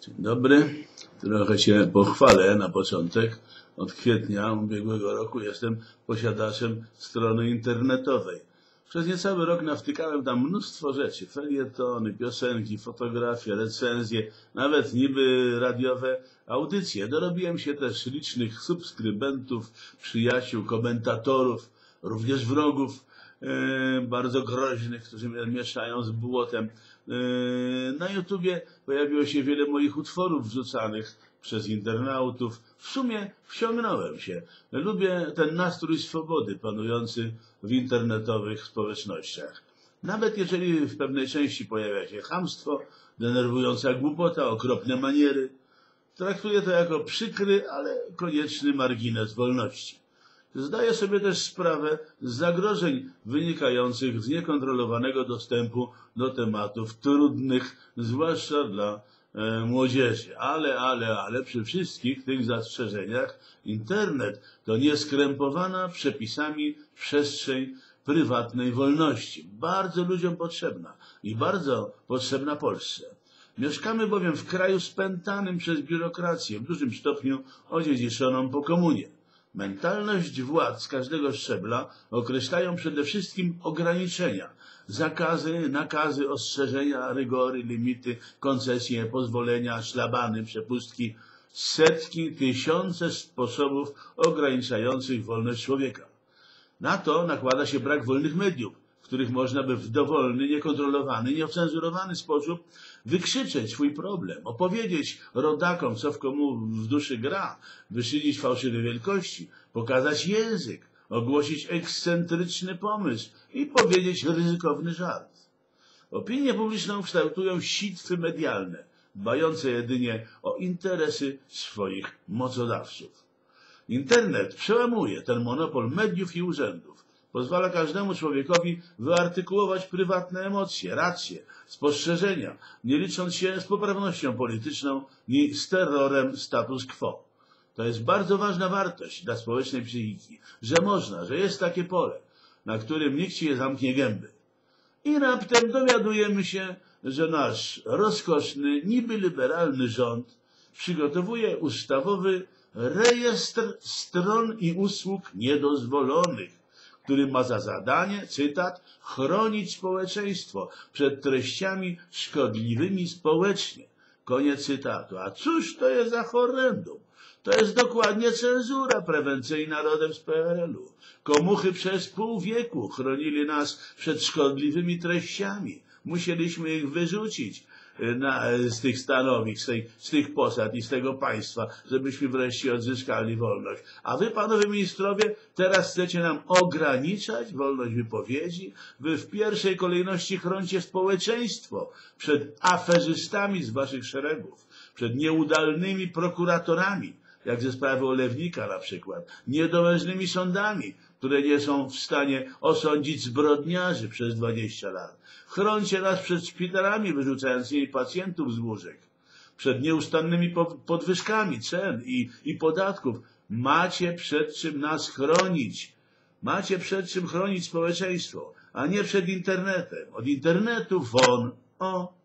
Dzień dobry. Trochę się pochwalę na początek. Od kwietnia ubiegłego roku jestem posiadaczem strony internetowej. Przez niecały rok nawtykałem tam mnóstwo rzeczy. Felietony, piosenki, fotografie, recenzje, nawet niby radiowe audycje. Dorobiłem się też licznych subskrybentów, przyjaciół, komentatorów, również wrogów e, bardzo groźnych, którzy mnie mieszają z błotem. E, na YouTubie pojawiło się wiele moich utworów wrzucanych przez internautów. W sumie wciągnąłem się. Lubię ten nastrój swobody panujący w internetowych społecznościach. Nawet jeżeli w pewnej części pojawia się chamstwo, denerwująca głupota, okropne maniery, traktuję to jako przykry, ale konieczny margines wolności. Zdaję sobie też sprawę z zagrożeń wynikających z niekontrolowanego dostępu do tematów trudnych, zwłaszcza dla e, młodzieży. Ale, ale, ale przy wszystkich tych zastrzeżeniach internet to nieskrępowana przepisami przestrzeń prywatnej wolności. Bardzo ludziom potrzebna i bardzo potrzebna Polsce. Mieszkamy bowiem w kraju spętanym przez biurokrację, w dużym stopniu odziedziczoną po komunie. Mentalność władz każdego szczebla określają przede wszystkim ograniczenia, zakazy, nakazy, ostrzeżenia, rygory, limity, koncesje, pozwolenia, szlabany, przepustki, setki, tysiące sposobów ograniczających wolność człowieka. Na to nakłada się brak wolnych mediów, których można by w dowolny, niekontrolowany, nieocenzurowany sposób wykrzyczeć swój problem, opowiedzieć rodakom, co w komu w duszy gra, wyszydzić fałszywe wielkości, pokazać język, ogłosić ekscentryczny pomysł i powiedzieć ryzykowny żart. Opinię publiczną kształtują sitwy medialne, dbające jedynie o interesy swoich mocodawców. Internet przełamuje ten monopol mediów i urzędów. Pozwala każdemu człowiekowi wyartykułować prywatne emocje, racje, spostrzeżenia, nie licząc się z poprawnością polityczną ni z terrorem status quo. To jest bardzo ważna wartość dla społecznej psychiki, że można, że jest takie pole, na którym nikt ci nie zamknie gęby. I raptem dowiadujemy się, że nasz rozkoszny, niby liberalny rząd przygotowuje ustawowy rejestr stron i usług niedozwolonych, który ma za zadanie, cytat, chronić społeczeństwo przed treściami szkodliwymi społecznie. Koniec cytatu. A cóż to jest za horrendum? To jest dokładnie cenzura prewencyjna rodem z PRL-u. Komuchy przez pół wieku chronili nas przed szkodliwymi treściami. Musieliśmy ich wyrzucić na, z tych stanowisk, z, z tych posad i z tego państwa, żebyśmy wreszcie odzyskali wolność. A wy, panowie ministrowie, teraz chcecie nam ograniczać wolność wypowiedzi? Wy w pierwszej kolejności chronicie społeczeństwo przed aferzystami z waszych szeregów, przed nieudalnymi prokuratorami, jak ze sprawy Olewnika na przykład, niedołężnymi sądami, które nie są w stanie osądzić zbrodniarzy przez 20 lat. Chroncie nas przed szpitalami wyrzucającymi pacjentów z łóżek, przed nieustannymi podwyżkami cen i, i podatków. Macie przed czym nas chronić. Macie przed czym chronić społeczeństwo, a nie przed internetem. Od internetu won. O,